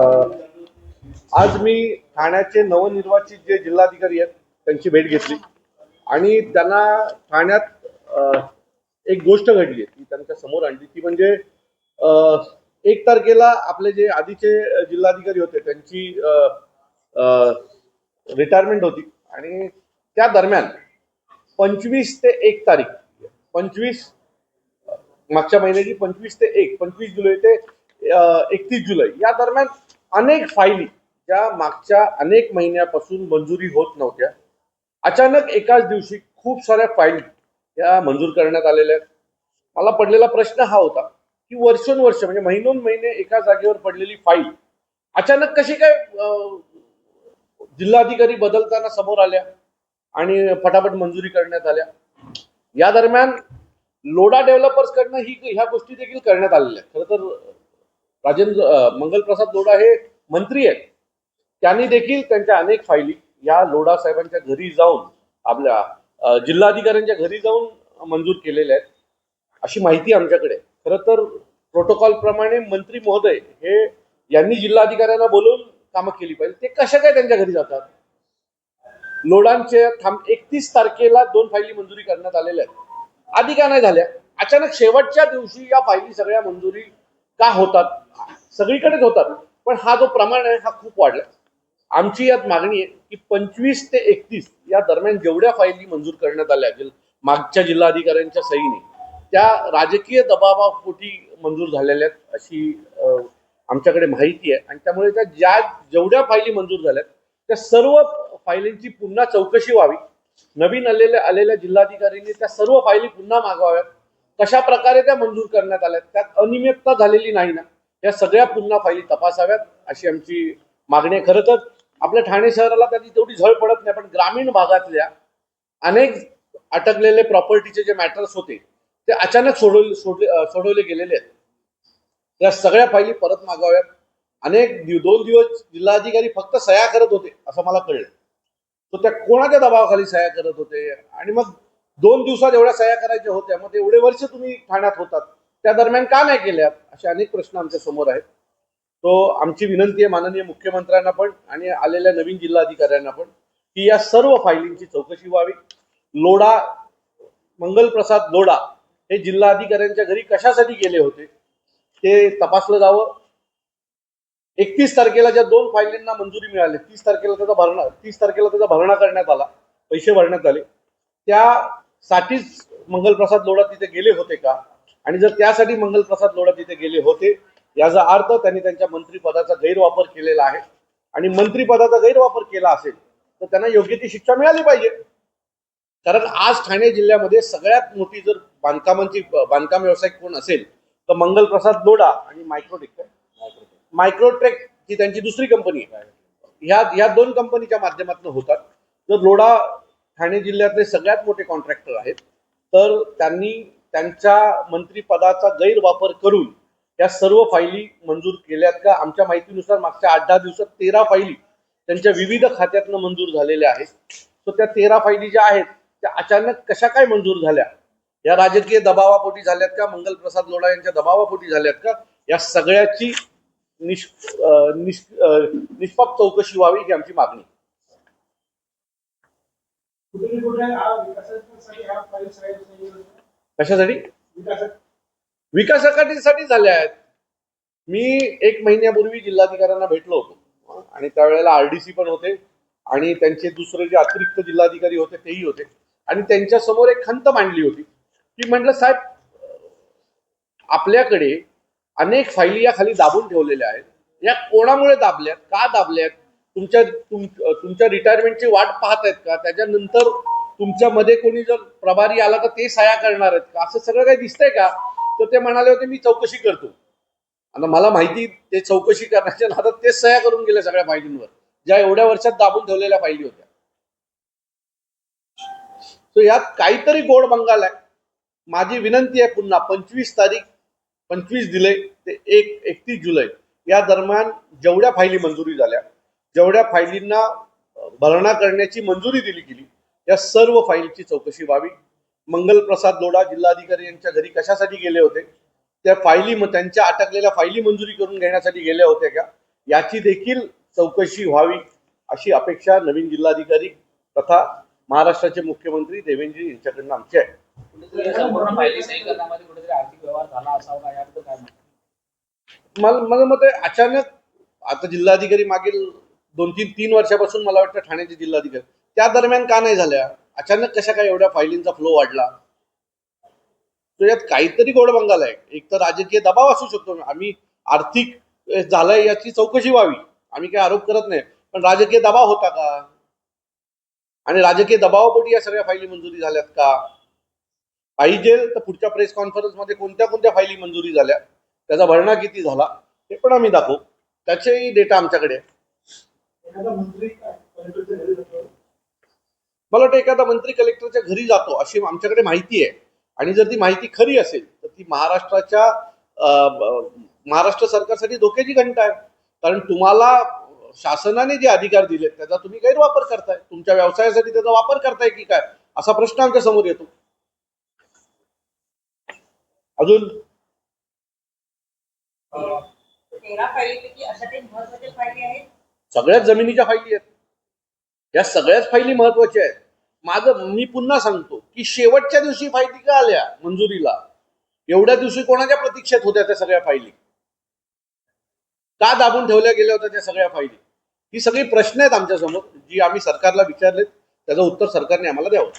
आज मी ठाण्याचे नवनिर्वाचित जे जिल्हाधिकारी आहेत त्यांची भेट घेतली. आणि त्यांना ठाण्यात एक गोष्ट घडली ती त्यांच्यासमोर आणली. ती म्हणजे एक तारखेला आपले जे आधीचे जिल्हाधिकारी होते त्यांची रिटायरमेंट होती. आणि त्या दरम्यान पंचवीस ते एक तारीख पंचवीस मागच्या महिन्याची पंचवीस ते एक पंचवीस जुलै ते एकतीस जुलै. या दरम्यान अनेक फायली ज्या मागच्या अनेक महिन्यापासून मंजुरी होत नव्हत्या अचानक एकाच दिवशी खूप साऱ्या फाईल या मंजूर करण्यात आलेल्या आहेत. मला पडलेला प्रश्न हा होता की वर्षोनवर्ष म्हणजे महिनोन महिने एका जागेवर पडलेली फाईल अचानक कशी काय जिल्हाधिकारी बदलताना समोर आल्या आणि फटाफट मंजुरी करण्यात आल्या? या दरम्यान लोडा डेव्हलपर्स कडनं ही ह्या गोष्टी देखील करण्यात आलेल्या खरं तर राजेंद्र मंगलप्रसाद लोढा हे मंत्री आहेत. त्यांनी देखील त्यांच्या अनेक फायली या लोढा साहेबांच्या घरी जाऊन आपल्या जिल्हाधिकाऱ्यांच्या घरी जाऊन मंजूर केलेल्या आहेत. अशी माहिती आमच्याकडे खरं तर प्रोटोकॉल प्रमाणे मंत्री महोदय हे यांनी जिल्हाधिकाऱ्यांना बोलवून कामं केली पाहिजे. ते कशा काय त्यांच्या घरी जातात? लोडांचे थांब एकतीस तारखेला दोन फायली मंजुरी करण्यात आलेल्या आहेत. आधी का नाही झाल्या? अचानक शेवटच्या दिवशी या फायली सगळ्या मंजुरी का होतात? सगळीकडेच होतात. पण हा जो प्रमाण आहे हा खूप वाढला. आमची यात मागणी आहे की पंचवीस ते एकतीस या दरम्यान जेवढ्या फायली मंजूर करण्यात आल्या मागच्या जिल्हाधिकाऱ्यांच्या सहीने त्या राजकीय दबावापोटी मंजूर झालेल्या आहेत अशी आमच्याकडे माहिती आहे. आणि त्यामुळे त्या ज्या जेवढ्या फायली मंजूर झाल्यात त्या सर्व फायलींची पुन्हा चौकशी व्हावी. नवीन आलेल्या आलेल्या जिल्हाधिकाऱ्यांनी त्या सर्व फायली पुन्हा मागवाव्यात. कशा प्रकारे त्या मंजूर करण्यात आल्या त्यात अनियमितता झालेली नाही ना. या सगळ्या पुन्हा फायली तपासाव्यात अशी आमची मागणी आहे. खरं तर आपल्या ठाणे शहराला त्याची तेवढी झळ पडत नाही पण ग्रामीण भागातल्या अनेक अटकलेले प्रॉपर्टीचे जे मॅटर्स होते ते अचानक सोडवले सोडले सोडवले गेलेले आहेत. त्या सगळ्या फायली परत मागाव्यात. अनेक दोन दिवस जिल्हाधिकारी फक्त सह्या करत होते असं मला कळलं. तर त्या कोणाच्या दबावाखाली सह्या करत होते? आणि मग दोन दिवसात एवढ्या सह्या करायच्या होत्या मग एवढे वर्ष तुम्ही ठाण्यात होतात. त्या दरम्यान का नाही केल्या असे अनेक प्रश्न आमच्यासमोर आहेत. तो आमची विनंती आहे माननीय मुख्यमंत्र्यांना पण आणि आलेल्या नवीन जिल्हाधिकाऱ्यांना पण की या सर्व फायलींची चौकशी व्हावी. लोडा मंगलप्रसाद लोडा हे जिल्हाधिकाऱ्यांच्या घरी कशासाठी गेले होते ते तपासलं जावं. एकतीस तारखेला ज्या दोन फायलींना मंजुरी मिळाली तीस तारखेला त्याचा भरणा तीस तारखेला त्याचा भरणा करण्यात आला पैसे भरण्यात आले. त्या साठीच मंगलप्रसाद लोढा तिथे गेले होते का? आणि जर त्यासाठी मंगलप्रसाद लोढा तिथे गेले होते याचा अर्थ त्यांनी त्यांच्या मंत्रिपदाचा गैरवापर केलेला आहे. आणि मंत्रिपदाचा गैरवापर केला असेल तर त्यांना योग्य ती शिक्षा मिळाली पाहिजे. कारण आज ठाणे जिल्ह्यामध्ये सगळ्यात मोठी जर बांधकामांची बांधकाम व्यावसायिक कोण असेल तर मंगलप्रसाद लोढा आणि मायक्रोटेक मायक्रोट्रेक ही त्यांची दुसरी कंपनी आहे. ह्या ह्या दोन कंपनीच्या माध्यमातून होतात. जर लोढा ठाणे जिल्ह्यातले सगळ्यात मोठे कॉन्ट्रॅक्टर आहेत. तर त्यांनी त्यांच्या मंत्रिपदाचा गैरवापर करून या सर्व फायली मंजूर केल्यात का? आमच्या माहितीनुसार मागच्या आठ दहा दिवसात तेरा फायली त्यांच्या विविध खात्यातनं मंजूर झालेल्या आहेत. सो त्या तेरा फायली ज्या आहेत त्या अचानक कशा काय मंजूर झाल्या? या राजकीय दबावापोटी झाल्यात का? मंगलप्रसाद लोढा यांच्या दबावापोटी झाल्यात का? या सगळ्याची निष् निष्पाप चौकशी व्हावी ही आमची मागणी कुठे ना कुठे हा विकासासाठी हा फाईल सगळ्या कशासाठी? विकासासाठी झाल्या आहेत. मी एक महिन्यापूर्वी जिल्हाधिकाऱ्यांना भेटलो होतो. आणि त्यावेळेला आरडीसी पण होते. आणि त्यांचे दुसरे जे अतिरिक्त जिल्हाधिकारी होते तेही होते. आणि त्यांच्यासमोर एक खंत मांडली होती. की म्हटलं साहेब आपल्याकडे अनेक फायली या खाली दाबून ठेवलेल्या आहेत. या कोणामुळे दाबल्यात? का दाबल्यात? तुमच्या तुम, तुमच्या रिटायरमेंटची वाट पाहत आहेत का? त्याच्यानंतर तुमच्यामध्ये कोणी जर प्रभारी आला तर ते सह्या करणार आहेत का? असं सगळं काही दिसतंय का? तर ते म्हणाले होते मी चौकशी करतो. आता मला माहिती ते चौकशी करण्याच्या नादात ते सह्या करून गेले सगळ्या फायलींवर ज्या एवढ्या वर्षात दाबून ठेवलेल्या फायली होत्या. सो यात काहीतरी गोड बंगाल आहे. माझी विनंती आहे पुन्हा पंचवीस तारीख पंचवीस जुलै ते एक एकतीस जुलै या दरम्यान जेवढ्या फायली मंजुरी झाल्या जेवढ्या फायलींना अ, भरणा करण्याची मंजुरी दिली गेली या सर्व फाईलची चौकशी व्हावी. मंगलप्रसाद लोढा जिल्हाधिकारी यांच्या घरी कशासाठी गेले होते? त्या फायली त्यांच्या अटकलेल्या फायली मंजुरी करून घेण्यासाठी गेल्या होत्या का? याची देखील चौकशी व्हावी अशी अपेक्षा नवीन जिल्हाधिकारी तथा महाराष्ट्राचे मुख्यमंत्री देवेंद्रजी यांच्याकडनं आमची आहे? मला मला मत आहे अचानक आता जिल्हाधिकारी मागील दोन तीन तीन वर्षापासून मला वाटतं ठाण्याचे जिल्हाधिकारी. त्या दरम्यान का नाही झाल्या? अचानक कशा काय एवढ्या फायलींचा फ्लो वाढला? तो यात काहीतरी गोडबंगाल आहे. एक तर राजकीय दबाव असू शकतो. आम्ही आर्थिक झालाय झालंय याची चौकशी व्हावी. आम्ही काही आरोप करत नाही. पण राजकीय दबाव होता का? आणि राजकीय दबावापोटी या सगळ्या फायली मंजुरी झाल्यात का? पाहिजे तर पुढच्या प्रेस कॉन्फरन्समध्ये कोणत्या कोणत्या फायली मंजुरी झाल्या? त्याचा भरणा किती झाला? ते पण आम्ही दाखवू. त्याचेही डेटा आमच्याकडे मला वाटतं एखादा मंत्री कलेक्टरच्या घरी जातो अशी आमच्याकडे माहिती आहे. आणि जर ती माहिती खरी असेल तर ती महाराष्ट्राच्या महाराष्ट्र सरकारसाठी धोक्याची घंटा आहे. कारण तुम्हाला शासनाने जे अधिकार दिलेत त्याचा तुम्ही गैरवापर करताय. तुमच्या व्यवसायासाठी त्याचा वापर करताय की काय? असा प्रश्न आमच्यासमोर येतो. अजून? तेरा फायलीपैकी अशा काही महत्त्वाच्या फायली आहेत. सगळ्याच जमिनीच्या फायली आहेत. या सगळ्याच फायली महत्त्वाच्या आहेत. माझं मी पुन्हा सांगतो की शेवटच्या दिवशी फायली का आल्या मंजुरीला? एवढ्या दिवशी कोणाच्या प्रतीक्षेत होत्या त्या सगळ्या फायली? का दाबून ठेवल्या गेल्या होत्या त्या सगळ्या फायली? ही सगळी प्रश्न आहेत आमच्यासमोर जी आम्ही सरकारला विचारलेत त्याचं उत्तर सरकारने आम्हाला द्यावं.